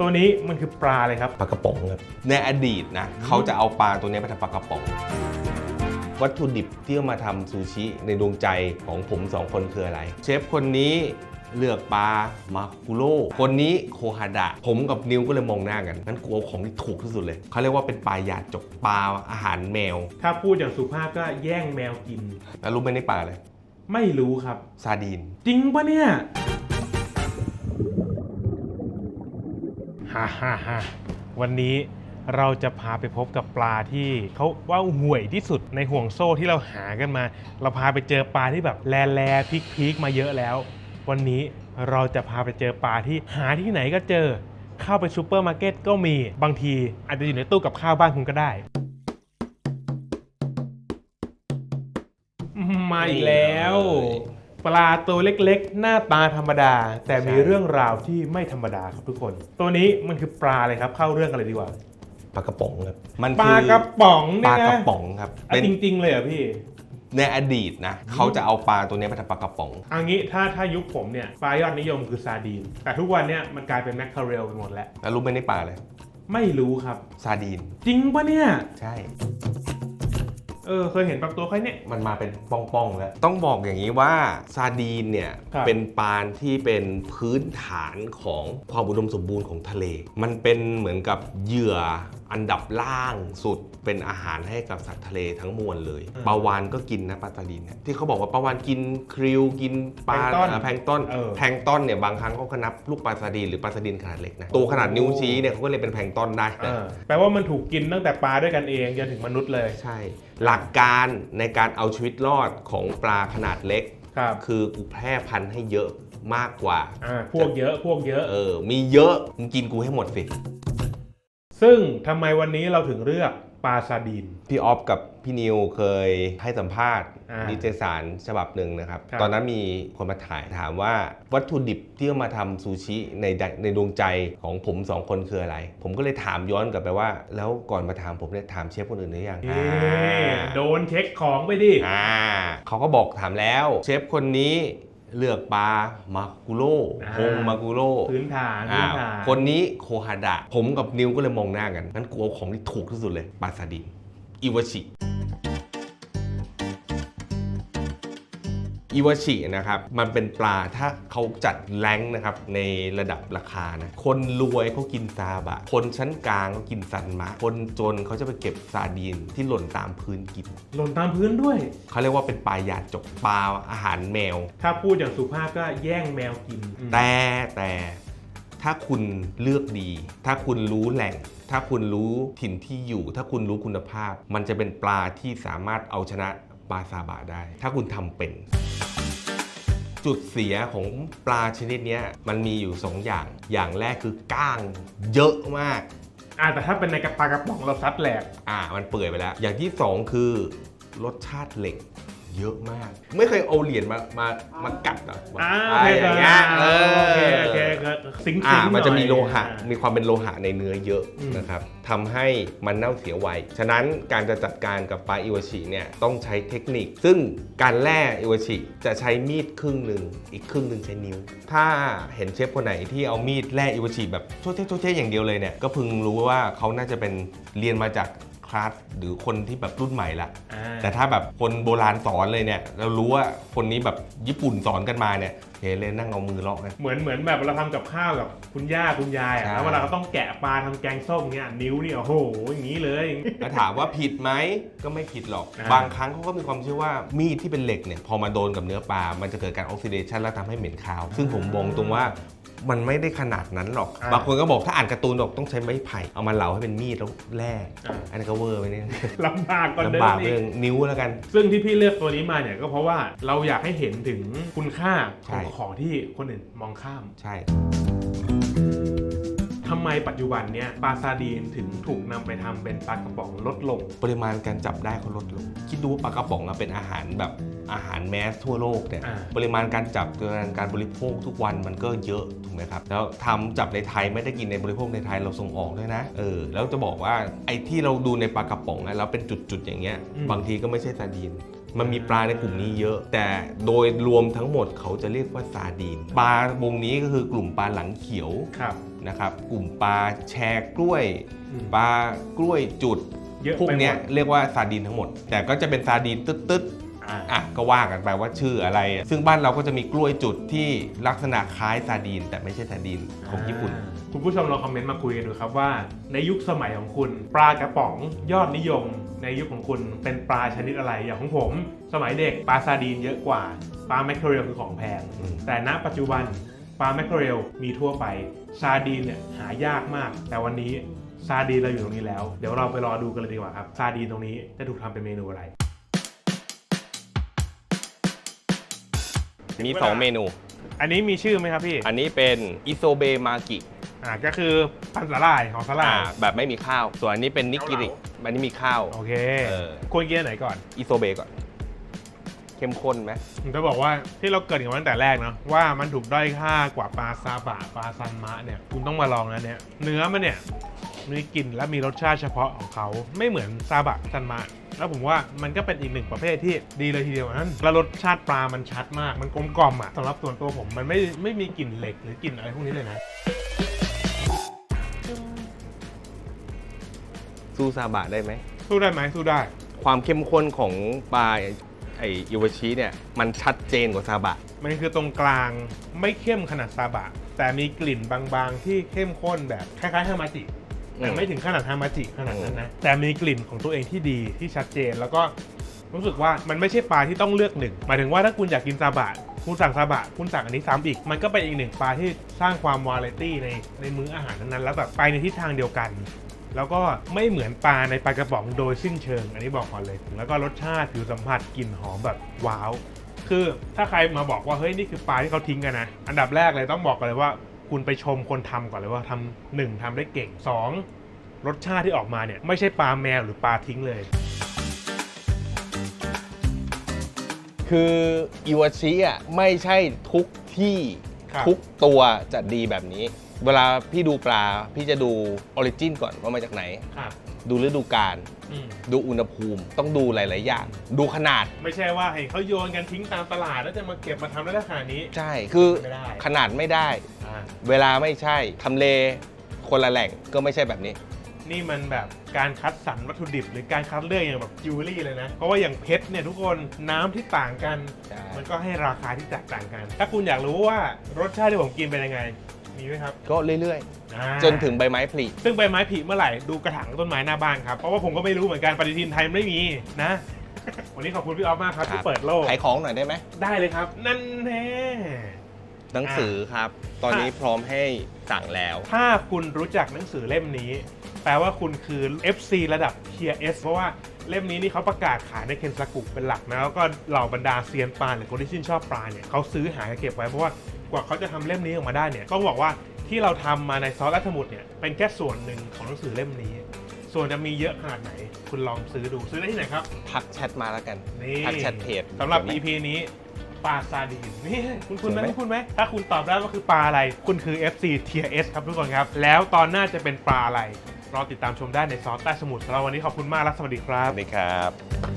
ตัวนี้มันคือปลาเลยครับ ปลากระป๋องครับในอดีตนะเขาจะเอาปลาตัวนี้ไปทำปลากระป๋อง วัตถุดิบที่เอามาทำซูชิในดวงใจของผมสองคนคืออะไร เชฟคนนี้เลือกปลามากุโร่คนนี้โคฮาดะ ผมกับนิวก็เลยมองหน้ากันงั้นกูเอาของที่ถูกที่สุดเลยเขาเรียกว่าเป็นปลายาจกปลาอาหารแมว ถ้าพูดอย่างสุภาพก็แย่งแมวกิน แล้วรู้ไหมนี่ปลาอะไรไม่รู้ครับ ซาดีน จริงปะเนี่ย ฮ่าฮ่าฮ่าวันนี้เราจะพาไปพบกับปลาที่เขาว่าห่วยที่สุดในห่วงโซ่ที่เราหากันมา เราพาไปเจอปลาที่แบบแลแลพิกพีกมาเยอะแล้ว วันนี้เราจะพาไปเจอปลาที่หาที่ไหนก็เจอ เข้าไปซูเปอร์มาร์เก็ตก็มีบางทีอาจจะอยู่ในตู้กับข้าวบ้านคุณก็ได้ มาอีกแล้ว ปลาตัวเล็กๆ หน้าตาธรรมดา แต่มีใช่เรื่องราวที่ไม่ธรรมดาครับทุกคน ตัวนี้มันคือปลาอะไรครับ เข้าเรื่องกันเลยดีกว่าปลากระป๋องครับมันปคืลากระป๋องปเนี่ลายกนะระป๋องครับอะเป็นจริง ๆ เลยเหรอะพี่ ในอดีตนะเขาจะเอาปลาตัวนี้ไปทำปลากระป๋อง เอันนี้ถ้าถ้ายุคผมเนี่ยปลายอดนิยมคือซาดีน แต่ทุกวันเนี่ยมันกลายเป็นแมคคาเรลไปหมดแล้ว แล้วรู้ไหมนี่ปลาอะไรไม่รู้ครับ ซาดีน จริงปะเนี่ย ใช่ เออเคยเห็นบางตัวแค่เนี้ย มันมาเป็นป้องๆแล้ว ต้องบอกอย่างนี้ว่าซาดีนเนี่ยครับ เป็นปลาที่เป็นพื้นฐานของความอุดมสมบูรณ์ของทะเล มันเป็นเหมือนกับเหยื่อ อันดับล่างสุดเป็นอาหารให้กับสัตว์ทะเลทั้งมวลเลยปลาวานก็กินนะปลาซาดีนเนี่ยที่เขาบอกว่าปลาวานกินคริวกินปลาอ่าแพลงก์ต้นเออ แพลงก์ต้นเนี่ยบางครั้งเขาก็นับลูกปลาซาดีนหรือปลาซาดีนขนาดเล็กนะตัวขนาดนิ้วชี้เนี่ยเขาก็เลยเป็นแพลงก์ต้นได้เอนะอแปลว่ามันถูกกินตั้งแต่ปลาด้วยกันเองจนถึงมนุษย์เลย ใช่ หลักการในการเอาชีวิตรอดของปลาขนาดเล็ก ครับคือกูแพร่พันธุ์ให้เยอะมากกว่า อ่าพวกเยอะพวกเยอะ เออ มีเยอะมึงกินกูให้หมดสิ ซึ่งทำไมวันนี้เราถึงเลือกปลาซาดีนพี่ออฟกับพี่นิวเคยให้สัมภาษณ์อ่านิตยสารฉบับหนึ่งนะครับ ครับ ตอนนั้นมีคนมาถ่ายถามว่าวัตถุดิบที่เอามาทำซูชิในใจในดวงใจของผมสองคนคืออะไร ผมก็เลยถามย้อนกลับไปว่า แล้วก่อนมาถามผมเนี่ยถามเชฟคนอื่นหรือยังเอ๊อ่าโดนเช็คของไปดิ อ่าเขาก็บอกถามแล้ว เชฟคนนี้ เลือกปลามากุโร่อ่าฮงมากุโร่พื้นฐานอ่าพื้นฐานคนนี้โคฮาดะ ผมกับนิวก็เลยมองหน้ากันงั้นกูเอาของที่ถูกที่สุดเลยปลาซาดินอิวาชิ อิวาชินะครับ มันเป็นปลาถ้าเขาจัดแรงค์นะครับในระดับราคานะคนรวยเขากินซาบะ คนชั้นกลางเขากินซันมะ คนจนเขาจะไปเก็บซาดีนที่หล่นตามพื้นกิน หล่นตามพื้นด้วย เขาเรียกว่าเป็นปลายาจกปลาอาหารแมว ถ้าพูดอย่างสุภาพก็แย่งแมวกิน แต่แต่ถ้าคุณเลือกดี ถ้าคุณรู้แหล่ง ถ้าคุณรู้ถิ่นที่อยู่ ถ้าคุณรู้คุณภาพ มันจะเป็นปลาที่สามารถเอาชนะ ปลาซาบะได้ ถ้าคุณทำเป็น จุดเสียของปลาชนิดเนี้ยมันมีอยู่ 2 อย่าง อย่างแรกคือก้างเยอะมาก อ่าแต่ถ้าเป็นในกระปากระป๋องเราซัดแหลกอ่า มันเปื่อยไปแล้ว อย่างที่ 2 คือรสชาติเหล็ก เยอะมาก ไม่เคยเอาเหรียญมามามากัดเหรออ่าอะไรอย่างเงี้ยเออโอเคโอเคก็สิงๆอ่าหน่อยมันจะมีโลหะอ่ามีความเป็นโลหะในเนื้อเยอะอืมนะครับทำให้มันเน่าเสียไว ฉะนั้นการจะจัดการกับปลาอิวาชิเนี่ยต้องใช้เทคนิค ซึ่งการแล่อิวาชิจะใช้มีดครึ่งหนึ่ง อีกครึ่งหนึ่งใช้นิ้ว ถ้าเห็นเชฟคนไหนที่เอามีดแล่อิวาชิแบบโชเช่โชเช่อย่างเดียวเลยเนี่ย ก็พึงรู้ว่าเขาน่าจะเป็นเรียนมาจาก คลาสหรือคนที่แบบรุ่นใหม่ละอ่า แต่ถ้าแบบคนโบราณสอนเลยเนี่ยเรารู้ว่าคนนี้แบบญี่ปุ่นสอนกันมาเนี่ยเห็นเลยนั่งเอามือเลาะกันเหมือนเหมือนแบบเราทำกับข้าวกับคุณย่าคุณยายอะใช่ แล้วเวลาเขาต้องแกะปลาทำแกงส้มเงี้ยนิ้วนี่โอ้โหอย่างนี้เลย แล้วถามว่าผิดไหมก็ไม่ผิดหรอก อ่า บางครั้งเขาก็มีความเชื่อว่ามีดที่เป็นเหล็กเนี่ยพอมาโดนกับเนื้อปลา มันจะเกิดการออกซิเดชันแล้วทำให้เหม็นคาว ซึ่งผมมองตรงว่า มันไม่ได้ขนาดนั้นหรอกบางคนก็บอกถ้าอ่านการ์ตูนบอกต้องใช้ไม้ไผ่เอามาเหลาให้เป็นมีดแล้วแล่อันนี้นก็เวอร์ไปเนี่ยลำบากกว่าเดิลำบามกอีเรื่องกนิ้วแล้วกัน ซึ่งที่พี่เลือกตัวนี้มาเนี่ยก็เพราะว่าเราอยากให้เห็นถึงคุณค่าขใช่องของที่คนอื่นมองข้าม ใช่ทำไมปัจจุบันเนี่ยปลาซาดีนถึงถูกนำไปทำเป็นปลากระป๋องลดลง ปริมาณการจับได้เขาลดลง คิดดูว่าปลากระป๋องอะเป็นอาหารแบบอาหารแมสทั่วโลกเนี่ยอ่า ปริมาณการจับการการบริโภคทุกวันมันก็เยอะถูกไหมครับ แล้วทำจับในไทยไม่ได้กินในบริโภคในไทยเราส่งออกด้วยนะเออแล้วจะบอกว่าไอ้ที่เราดูในปลากระป๋องอะแล้วเป็นจุดๆอย่างเงี้ยบางทีก็ไม่ใช่ซาดีน มันมีปลาในกลุ่มนี้เยอะ แต่โดยรวมทั้งหมดเขาจะเรียกว่าซาดีน ปลาวงนี้ก็คือกลุ่มปลาหลังเขียวครับ นะครับ กลุ่มปลาแชกกล้วย อืมปลากล้วยจุด เยอะพวกไปหมด เนี้ยเรียกว่าซาดีนทั้งหมด แต่ก็จะเป็นซาดีนตึ๊ดๆ อ่าอะก็ว่ากันไปว่าชื่ออะไร ซึ่งบ้านเราก็จะมีกล้วยจุดที่ลักษณะคล้ายซาดีน แต่ไม่ใช่ซาดีนของญี่ปุ่น คุณผู้ชมลองคอมเมนต์มาคุยกันดูครับว่า ในยุคสมัยของคุณ ปลากระป๋องยอดนิยม ในยุคของคุณเป็นปลาชนิดอะไรอย่างของผม สมัยเด็กปลาซาดีนเยอะกว่าปลาแมคเคอเรลคือของแพงอืมแต่ณปัจจุบันปลาแมคเคอเรลมีทั่วไปซาดีนเนี่ยหายากมาก แต่วันนี้ซาดีนเราอยู่ตรงนี้แล้ว เดี๋ยวเราไปรอดูกันเลยดีกว่าครับซาดีนตรงนี้จะถูกทำเป็นเมนูอะไร มี 2 เมนู อันนี้มีชื่อไหมครับพี่ อันนี้เป็นอิโซเบมากิอ่าก็คือพันสาหร่ายของสาหร่าอ่ายแบบไม่มีข้าว ส่วนอันนี้เป็นนิกิริเกาเหลาอันนี้มีข้าว โอเคเออ ควรกินอันไหนก่อน อิโซเบก่อนเข้มข้นไหมผมจะบอกว่าที่เราเกริดกันมาตั้งแต่แรกเนาะว่ามันถูกด้อยค่ากว่าปลาซาบะปลาซันมะเนี่ยคุณต้องมาลองนะเนี่ยเนื้อมันเนี่ย มีกลิ่นและมีรสชาติเฉพาะของเขาไม่เหมือนซาบะซันมะแล้วผมว่ามันก็เป็นอีกหนึ่งประเภทที่ดีเลยทีเดียวนั้นแล้วรสชาติปลามันชัดมาก มันกลมกล่อมอะสำหรับส่วนตัวผมมันไม่ไม่มีกลิ่นเหล็กหรือกลิ่นอะไรพวกนี้เลยนะซูซาบะได้ไหม สู้ได้ไหมสู้ได้ ความเข้มข้นของปลาไออิวาชิเนี่ยมันชัดเจนกว่าซาบะ มันคือตรงกลางไม่เข้มขนาดซาบะ แต่มีกลิ่นบางๆ ที่เข้มข้นแบบคล้ายๆฮามาจิ แต่อืมไม่ถึงขนาดฮามาจิขนาดนั้นนะ แต่มีกลิ่นของตัวเองที่ดีที่ชัดเจนแล้วก็รู้สึกว่ามันไม่ใช่ปลาที่ต้องเลือกหนึ่ง หมายถึงว่าถ้าคุณอยากกินซาบะ คุณสั่งซาบะ คุณสั่งอันนี้ซ้ำอีก มันก็เป็นอีกหนึ่งปลาที่สร้างความวาไรตี้ในในมื้ออาหารนั้นๆ แล้วแบบไปในทิศทางเดียวกัน แล้วก็ไม่เหมือนปลาในปลากระป๋องโดยสิ้นเชิง อันนี้บอกก่อนเลย แล้วก็รสชาติผิวสัมผัสกลิ่นหอมแบบว้าว คือถ้าใครมาบอกว่าเฮ้ยนี่คือปลาที่เขาทิ้งกันนะ อันดับแรกเลยต้องบอกก่อนเลยว่า คุณไปชมคนทำก่อนเลยว่าทำหนึ่งทำได้เก่งสองรสชาติที่ออกมาเนี่ยไม่ใช่ปลาแมวหรือปลาทิ้งเลย คืออิวาชิอะไม่ใช่ทุกที่ครับ ทุกตัวจะดีแบบนี้ เวลาพี่ดูปลาพี่จะดูออริจินก่อนว่ามาจากไหน ครับ ดูฤดูกาลอืมดูอุณหภูมิต้องดูหลาย ๆ อย่าง ดูขนาดไม่ใช่ว่าเห็นเขาโยนกันทิ้งตามตลาดแล้วจะมาเก็บมาทำได้ขนาดนี้ ใช่คือไม่ได้ ขนาดไม่ได้ อ่า เวลาไม่ใช่ทำเลคนละแหล่งก็ไม่ใช่แบบนี้ นี่มันแบบการคัดสรรวัตถุดิบ หรือการคัดเลือกอย่างแบบจิวเวลรี่เลยนะ เพราะว่าอย่างเพชรเนี่ยทุกคนน้ำที่ต่างกัน ใช่ มันก็ให้ราคาที่แตกต่างกัน ถ้าคุณอยากรู้ว่ารสชาติที่ผมกินเป็นยังไง มีไหมครับก็เรื่อยอ่า ๆ จนถึงใบไม้ผลิซึ่งใบไม้ผลิเมื่อไหร่ดูกระถางต้นไม้หน้าบ้านครับ เพราะว่าผมก็ไม่รู้เหมือนกันปฏิทินไทยไม่มีนะ วันนี้ขอบคุณพี่ออฟมากครับที่เปิดโลก ขายของหน่อยได้ไหม ได้เลยครับ นั่นแน่ หนังสือครับ ตอนนี้พร้อมให้สั่งแล้ว ถ้าคุณรู้จักหนังสือเล่มนี้แป ลว่าคุณคือ FC ระดับ Tier S เพราะว่าเล่มนี้นี่เขาประกาศขายในเคนซากุเป็นหลักนะแล้วก็เหล่าบรรดาเซียนปลาหรือคนที่ชื่นชอบปลาเนี่ยเขาซื้อหาเก็บไว้เพราะว่ากว่าเขาจะทำเล่มนี้ออกมาได้เนี่ยต้องบอกว่าที่เราทำมาในซอสและสมุดเนี่ยเป็นแค่ส่วนหนึ่งของหนังสือเล่มนี้ ส่วนจะมีเยอะขนาดไหน คุณลองซื้อดูซื้อได้ที่ไหนครับ ทักแชทมาแล้วกันนี่ทักแชทเพจสำหรับถูกไม EP นี้ ปลาซาดีนนี่คุณคุณไหมสวยไหมคุณไหมถ้าคุณตอบได้ว่าคือปลาอะไร คุณคือ FC Tier S ครับทุกคนครับ แล้วตอนหน้าจะเป็นปลาอะไรรอติดตามชมได้ในซอสใต้สมุทรสำหรับวันนี้ขอบคุณมากและสวัสดีครัสบวัสดีครับ